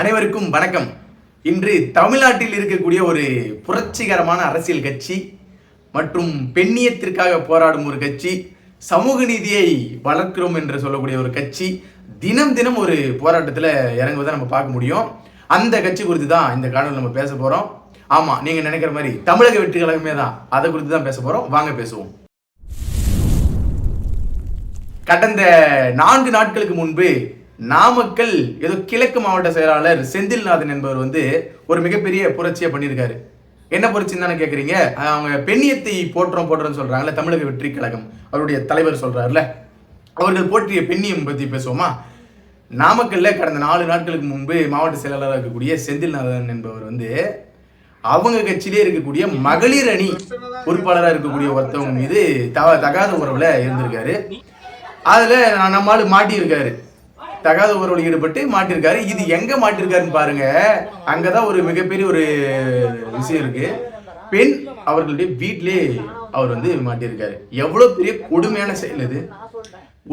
அனைவருக்கும் வணக்கம். இன்று தமிழ்நாட்டில் இருக்கக்கூடிய ஒரு புரட்சிகரமான அரசியல் கட்சி மற்றும் பெண்ணியத்திற்காக போராடும் ஒரு கட்சி சமூக நீதியை வளர்க்கிறோம் என்று சொல்லக்கூடிய ஒரு கட்சி தினம் தினம் ஒரு போராட்டத்தில் இறங்குவதை நம்ம பார்க்க முடியும். அந்த கட்சி குறித்து தான் இந்த காலத்தில் நம்ம பேச போகிறோம் ஆமாம் நீங்கள் நினைக்கிற மாதிரி தமிழக வெற்றி கழகமே தான். அதை குறித்து தான் பேச போகிறோம் வாங்க பேசுவோம். கடந்த நான்கு நாட்களுக்கு முன்பு நாமக்கல் ஏதோ கிழக்கு மாவட்ட செயலாளர் செந்தில்நாதன் என்பவர் வந்து ஒரு மிகப்பெரிய புரட்சியை பண்ணியிருக்காரு. என்ன புரட்சின்னு தானே கேட்குறீங்க அவங்க பெண்ணியத்தை போற்றோம் போற்றோம்னு சொல்கிறாங்கல்ல தமிழக வெற்றி கழகம். அவருடைய தலைவர் சொல்கிறாருல அவர்கள் போற்றிய பெண்ணியம் பற்றி பேசுவோமா? நாமக்கல்ல கடந்த நாலு நாட்களுக்கு முன்பு மாவட்ட செயலாளராக இருக்கக்கூடிய செந்தில்நாதன் என்பவர் வந்து அவங்க கட்சியிலே இருக்கக்கூடிய மகளிர் அணி பொறுப்பாளராக இருக்கக்கூடிய ஒருத்தவங்க மீது தகாத உறவுல இருந்திருக்காரு. அதுல நான் மாட்டியிருக்காரு. தகாத உறவுல ஈடுபட்டு மாட்டிருக்காரு. இது எங்க மாட்டிருக்காருன்னு பாருங்க. அங்கதான் ஒரு மிகப்பெரிய ஒரு விஷயம் இருக்கு. பெண் அவர்களுடைய வீட்டிலே அவர் வந்து மாட்டியிருக்காரு எவ்வளவு பெரிய கொடுமையான செயல் இது.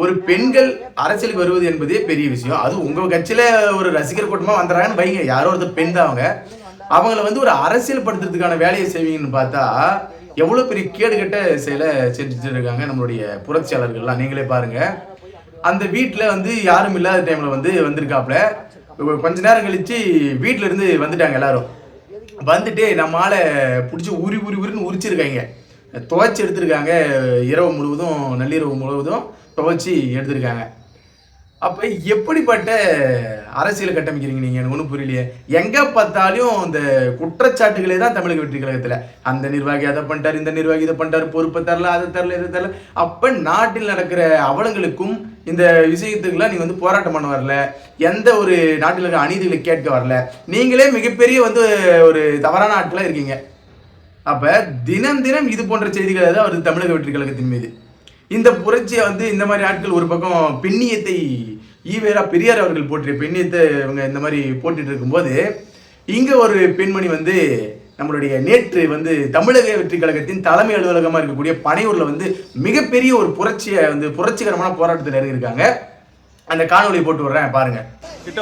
ஒரு பெண்கள் அரசியலுக்கு வருவது என்பதே பெரிய விஷயம். அது உங்க கட்சியில ஒரு ரசிகர் கூட்டமா வந்துடுறாங்கன்னு வைங்க. யாரோ ஒருத்தர் பெண் தான் அவங்க. அவங்கள வந்து ஒரு அரசியல் படுத்துறதுக்கான வேலையை செய்வீங்கன்னு பார்த்தா எவ்வளவு பெரிய கேடுகட்ட செயலை செஞ்சுட்டு இருக்காங்க நம்மளுடைய புரட்சியாளர்கள்லாம். நீங்களே பாருங்க. அந்த வீட்டில் வந்து யாரும் இல்லாத டைமில் வந்து வந்திருக்காப்புல. கொஞ்ச நேரம் கழித்து வீட்டிலேருந்து இருந்து வந்துட்டாங்க எல்லாரும். வந்துட்டு நம்ம பிடிச்சி உரி உரி உரின்னு உரிச்சிருக்காங்க. துவைச்சி எடுத்திருக்காங்க. இரவு முழுவதும் நள்ளிரவு முழுவதும் துவைச்சி எடுத்திருக்காங்க. அப்போ எப்படிப்பட்ட அரசியல் கட்டமைக்கிறீங்க நீங்கள் எனக்கு ஒன்றும் புரியலையே. எங்கே பார்த்தாலும் இந்த குற்றச்சாட்டுகளே தான் தமிழக வெற்றி கழகத்தில். அந்த நிர்வாகி அதை பண்ணிட்டார் இந்த நிர்வாகி இதை பண்ணிட்டார் பொறுப்பை தரல அதை தரல இதை தரல. அப்போ நாட்டில் நடக்கிற அவலங்களுக்கும் இந்த விஷயத்துக்குலாம் நீங்கள் வந்து போராட்டம் பண்ண வரல. எந்த ஒரு நாட்டில் இருக்கிற அநீதிகளை கேட்க வரல. நீங்களே மிகப்பெரிய வந்து ஒரு தவறான ஆட்களாக இருக்கீங்க. அப்போ தினம் தினம் இது போன்ற செய்திகளை தான் வருது தமிழக வெற்றி கழகத்தின் மீது. இந்த புரட்சியை வந்து இந்த மாதிரி ஆட்கள் ஒரு பக்கம் பெண்ணியத்தை ஈவேரா பெரியார் அவர்கள் போற்றிய பெண்ணியத்தை இவங்க இந்த மாதிரி போட்டுட்டு இருக்கும்போது இங்க ஒரு பெண்மணி வந்து நம்மளுடைய நேற்று வந்து தமிழக வெற்றி கழகத்தின் தலைமை அலுவலகமாக இருக்கக்கூடிய பனையூர்ல வந்து மிகப்பெரிய ஒரு புரட்சியை வந்து புரட்சிகரமான போராட்டத்தில் இறங்கியிருக்காங்க அந்த காணொளி போட்டு விடுறேன் பாருங்க கிட்ட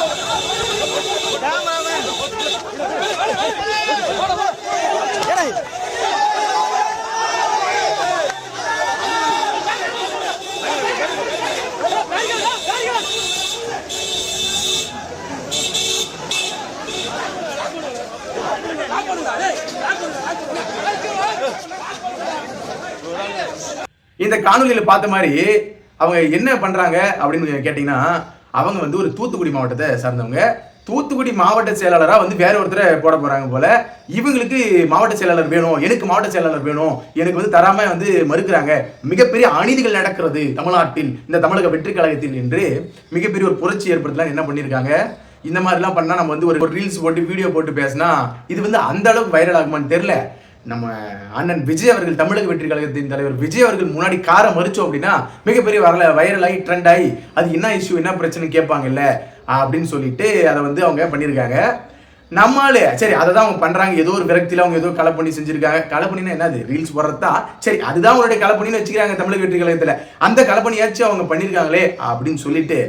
இந்த காணொலியில் பார்த்த மாதிரி அவங்க என்ன பண்ணுறாங்க அப்படின்னு கேட்டிங்கன்னா அவங்க வந்து ஒரு தூத்துக்குடி மாவட்டத்தை சார்ந்தவங்க. தூத்துக்குடி மாவட்ட செயலாளராக வந்து வேற ஒருத்தரை போட போகிறாங்க போல. இவங்களுக்கு மாவட்ட செயலாளர் வேணும் எனக்கு மாவட்ட செயலாளர் வேணும் எனக்கு வந்து தராம வந்து மறுக்கிறாங்க. மிகப்பெரிய அநீதிகள் நடக்கிறது தமிழ்நாட்டில் இந்த தமிழக வெற்றி கழகத்தில் என்று மிகப்பெரிய ஒரு புரட்சி ஏற்படுத்தலாம் என்ன பண்ணியிருக்காங்க? இந்த மாதிரிலாம் பண்ணால் நம்ம வந்து ஒரு ரீல்ஸ் போட்டு வீடியோ போட்டு பேசினா இது வந்து அந்த அளவுக்கு வைரல் ஆகுமான்னு தெரில நம்ம அண்ணன் விஜய் அவர்கள் தமிழக வெற்றி கழகத்தின் தலைவர். விஜய் அவர்கள் முன்னாடி காரை மறிச்சோம் அப்படின்னா மிகப்பெரிய வரல வைரல் ஆகி ட்ரெண்ட் ஆகி அது என்ன இஷ்யூ என்ன பிரச்சனை கேட்பாங்கல்ல? அப்படின்னு சொல்லிட்டு அதை வந்து அவங்க பண்ணியிருக்காங்க. நம்மளே சரி அதை தான் அவங்க பண்றாங்க. ஏதோ ஒரு விரக்தியில் அவங்க ஏதோ களை பண்ணி செஞ்சிருக்காங்க. களை பண்ணினா என்னது? ரீல்ஸ் போடுறதா? சரி அதுதான் அவங்களுடைய களை பண்ணின்னு வச்சுக்கிறாங்க தமிழக வெற்றி கழகத்தில். அந்த களை பண்ணியாச்சும் அவங்க பண்ணியிருக்காங்களே அப்படின்னு சொல்லிட்டு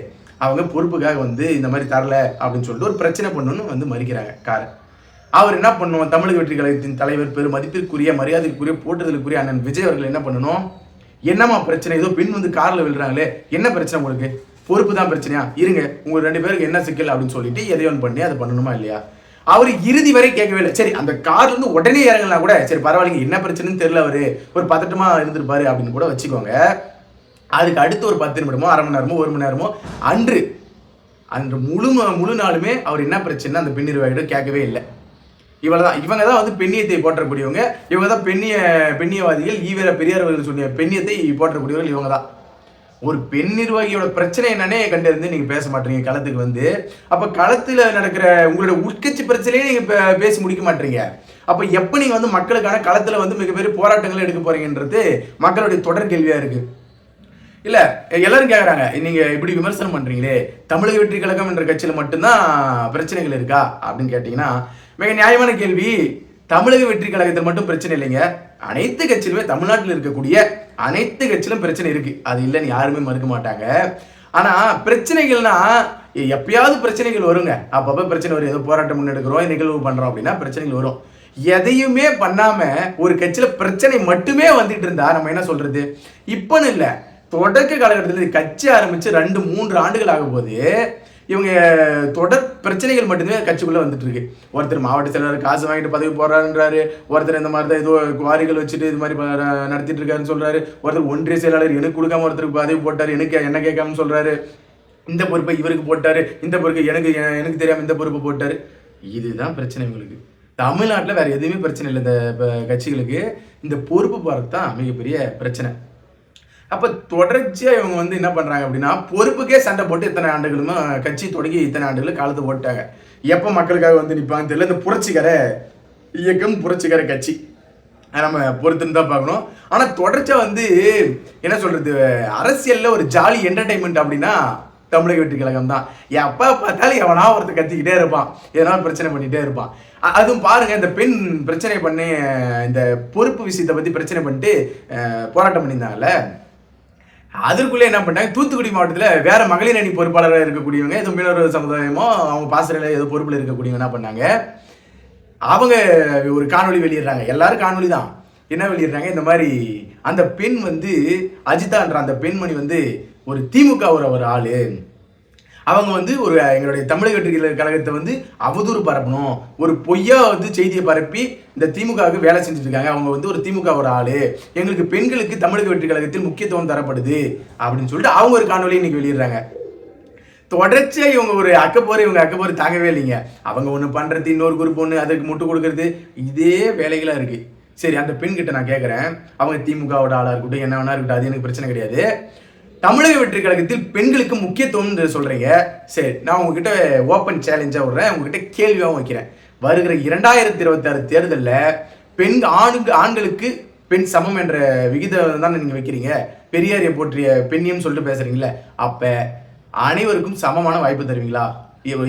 அவங்க பொறுப்புக்காக வந்து இந்த மாதிரி தரல அப்படின்னு சொல்லிட்டு ஒரு பிரச்சனை பண்ணணும்னு வந்து மறிக்கிறாங்க காரை. அவர் என்ன பண்ணுவோம்? தமிழக வெற்றி கழகத்தின் தலைவர் பெரும் மதிப்பிற்குரிய மரியாதைக்குரிய போற்றுதலுக்குரிய அண்ணன் விஜய் அவர்கள் என்ன பண்ணணும் என்னம்மா பிரச்சனை? ஏதோ பெண் வந்து காரில் விழுறாங்களே. என்ன பிரச்சனை உங்களுக்கு? பொறுப்பு தான் பிரச்சனையா? இருங்க உங்க ரெண்டு பேருக்கு என்ன சிக்கல் அப்படின்னு சொல்லிட்டு எதையோ ஒன்று பண்ணி அதை பண்ணணுமா இல்லையா? அவர் இறுதி வரை கேட்கவே இல்லை. சரி அந்த கார்ல இருந்து உடனே இறங்கலாம் கூட சரி பரவாயில்லைங்க என்ன பிரச்சனைன்னு தெரியல அவரு. ஒரு பதட்டமா இருந்திருப்பாரு அப்படின்னு கூட வச்சுக்கோங்க. அதுக்கு அடுத்து ஒரு பத்து நிமிடமோ அரை மணி நேரமோ ஒரு மணி நேரமோ அன்று அன்று முழு முழு நாளுமே அவர் என்ன பிரச்சனை அந்த பெண் நிர்வாகிகிட்ட கேட்கவே இல்லை. இவளை தான் இவங்க தான் வந்து பெண்ணியத்தை போற்றக்கூடியவங்க. இவங்க தான் பெண்ணிய பெண்ணியவாதிகள் ஈவேர பெரியார் அவர்கள் பெண்ணியத்தை போற்றக்கூடியவர்கள் இவங்க தான் ஒரு பெண் நிர்வாகியோட பிரச்சனை என்னன்னே கண்டறிந்து நீங்க பேச மாட்டீங்க களத்துக்கு வந்து. அப்ப களத்துல நடக்கிற உங்களோட உட்கட்சி பிரச்சனையே நீங்க பேசி முடிக்க மாட்டீங்க. அப்ப எப்ப நீங்க வந்து மக்களுக்கான களத்துல வந்து மிகப்பெரிய போராட்டங்கள் எடுக்க போறீங்கன்றது மக்களுடைய தொடர் கேள்வியா இருக்கு. இல்ல எல்லாரும் கேக்குறாங்க நீங்க இப்படி விமர்சனம் பண்றீங்களே தமிழக வெற்றி கழகம் என்ற கட்சியில மட்டும்தான் பிரச்சனைகள் இருக்கா? அப்படின்னு கேட்டீங்கன்னா மிக நியாயமான கேள்வி. தமிழக வெற்றி கழகத்தில் மட்டும் பிரச்சனை இல்லைங்க. அனைத்து கட்சியிலுமே தமிழ்நாட்டில் இருக்கக்கூடிய அனைத்து கட்சியிலும் பிரச்சனை இருக்கு. அது இல்லைன்னு யாருமே மறுக்க மாட்டாங்க. ஆனா பிரச்சனைகள்னா எப்பயாவது பிரச்சனைகள் வருங்க. அப்பப்ப பிரச்சனை வரும். ஏதோ போராட்டம் முன்னெடுக்கிறோம் நிகழ்வு பண்றோம் அப்படின்னா பிரச்சனைகள் வரும். எதையுமே பண்ணாம ஒரு கட்சியில பிரச்சனை மட்டுமே வந்துட்டு இருந்தா நம்ம என்ன சொல்றது? இப்பன்னு இல்லை. தொடக்க காலகட்டத்தில் கட்சி ஆரம்பித்து ரெண்டு மூன்று ஆண்டுகள் ஆகும்போது இவங்க தொடர் பிரச்சனைகள் மட்டுமே கட்சிக்குள்ளே வந்துட்டு இருக்கு ஒருத்தர் மாவட்ட செயலாளர் காசு வாங்கிட்டு பதவி போறாருன்றாரு ஒருத்தர் இந்த மாதிரி தான் ஏதோ குவாரிகள் வச்சுட்டு இது மாதிரி நடத்திட்டு இருக்காருன்னு சொல்றாரு ஒருத்தர் ஒன்றிய செயலாளர் எனக்கு கொடுக்காம ஒருத்தருக்கு பதவி போட்டார் எனக்கு என்ன கேட்காம சொல்றாரு இந்த பொறுப்பை இவருக்கு போட்டார் இந்த பொறுப்பு எனக்கு எனக்கு தெரியாமல் இந்த பொறுப்பு போட்டார். இதுதான் பிரச்சனை இவங்களுக்கு. தமிழ்நாட்டில் வேறு எதுவுமே பிரச்சனை இல்லை இந்த கட்சிகளுக்கு. இந்த பொறுப்பு போறது தான் மிகப்பெரிய பிரச்சனை. அப்போ தொடர்ச்சியாக இவங்க வந்து என்ன பண்ணுறாங்க அப்படின்னா பொறுப்புக்கே சண்டை போட்டு இத்தனை ஆண்டுகளுமே கட்சி தொடங்கி இத்தனை ஆண்டுகளும் காலத்து போட்டாங்க. எப்போ மக்களுக்காக வந்து நிற்பாங்க தெரியல. இந்த புரட்சிகர இயக்கம் புரட்சிகர கட்சி. அதை நம்ம பொறுத்துன்னு தான் பார்க்கணும். ஆனால் தொடர்ச்சியாக வந்து என்ன சொல்கிறது அரசியலில் ஒரு ஜாலி என்டர்டைன்மெண்ட் அப்படின்னா தமிழக வெற்றி கழகம் தான். எப்போ பார்த்தாலும் எவனா ஒருத்தர் கத்திக்கிட்டே இருப்பான். எதனால் பிரச்சனை பண்ணிகிட்டே இருப்பான். அதுவும் பாருங்க இந்த பெண் பிரச்சனை பண்ணி இந்த பொறுப்பு விஷயத்தை பத்தி பிரச்சனை பண்ணிட்டு போராட்டம் பண்ணியிருந்தாங்கல்ல? அதற்குள்ளே என்ன பண்ணாங்க தூத்துக்குடி மாவட்டத்தில் வேற மகளிர் அணி பொறுப்பாளராக இருக்கக்கூடியவங்க ஏதோ மீனவர் சமுதாயமோ அவங்க பாசறையில் ஏதோ பொறுப்பில் இருக்கக்கூடியவங்க என்ன பண்ணாங்க? அவங்க ஒரு காணொலி வெளியிடுறாங்க. எல்லாரும் காணொலி தான். என்ன வெளியிடுறாங்க? இந்த மாதிரி அந்த பெண் வந்து அஜிதான்ற அந்த பெண்மணி வந்து ஒரு திமுக ஒரு ஆள். அவங்க வந்து ஒரு எங்களுடைய தமிழக வெற்றி கழகத்தை வந்து அவதூறு பரப்பணும். ஒரு பொய்யா வந்து செய்தியை பரப்பி இந்த திமுகவுக்கு வேலை செஞ்சுட்டு இருக்காங்க. அவங்க வந்து ஒரு திமுக ஒரு ஆளு. எங்களுக்கு பெண்களுக்கு தமிழக வெற்றி கழகத்தில் முக்கியத்துவம் தரப்படுது அப்படின்னு சொல்லிட்டு அவங்க ஒரு காணொலி இன்னைக்கு வெளியிடுறாங்க. தொடர்ச்சியா இவங்க ஒரு அக்கப்போர் இவங்க அக்கப்போர் தாங்கவே இல்லைங்க. அவங்க ஒன்று பண்றது இன்னொரு குரூப் ஒன்று அதுக்கு முட்டு கொடுக்கறது இதே வேலைகளா இருக்கு. சரி அந்த பெண்கிட்ட நான் கேட்குறேன் அவங்க திமுகவோட ஆளாக இருக்கட்டும் என்ன வேணா இருக்கட்டும் அது எனக்கு பிரச்சனை கிடையாது. தமிழக வெற்றி கழகத்தில் பெண்களுக்கு முக்கியத்துவம் சொல்றீங்க. சரி நான் உங்ககிட்ட ஓப்பன் சேலஞ்சா விடுறேன். உங்ககிட்ட கேள்வியாகவும் வைக்கிறேன். வருகிற இரண்டாயிரத்தி இருபத்தாறு தேர்தலில் பெண் ஆணுக்கு ஆண்களுக்கு பெண் சமம் என்ற விகிதம் தான் நீங்க வைக்கிறீங்க. பெரியாரிய போற்றிய பெண்ணியம் சொல்லிட்டு பேசுறீங்களே அப்ப அனைவருக்கும் சமமான வாய்ப்பு தருவீங்களா?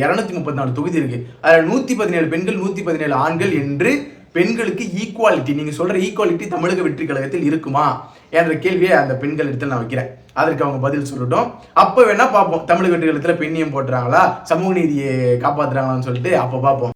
இரநூத்தி முப்பத்தி நாலு தொகுதி இருக்கு. அதில் நூத்தி பதினேழு பெண்கள் நூத்தி பதினேழு ஆண்கள் என்று பெண்களுக்கு ஈக்குவாலிட்டி நீங்க சொல்ற ஈக்குவாலிட்டி தமிழக வெற்றி கழகத்தில் இருக்குமா என்ற கேள்வியை அந்த பெண்கள் இடத்துல நான் வைக்கிறேன். அதற்கு அவங்க பதில் சொல்லட்டும். அப்ப வேணா பார்ப்போம். தமிழக வெற்றி கழகத்துல பெண்ணியம் போட்டுறாங்களா சமூக நீதியை காப்பாத்துறாங்களான்னு சொல்லிட்டு அப்ப பார்ப்போம்.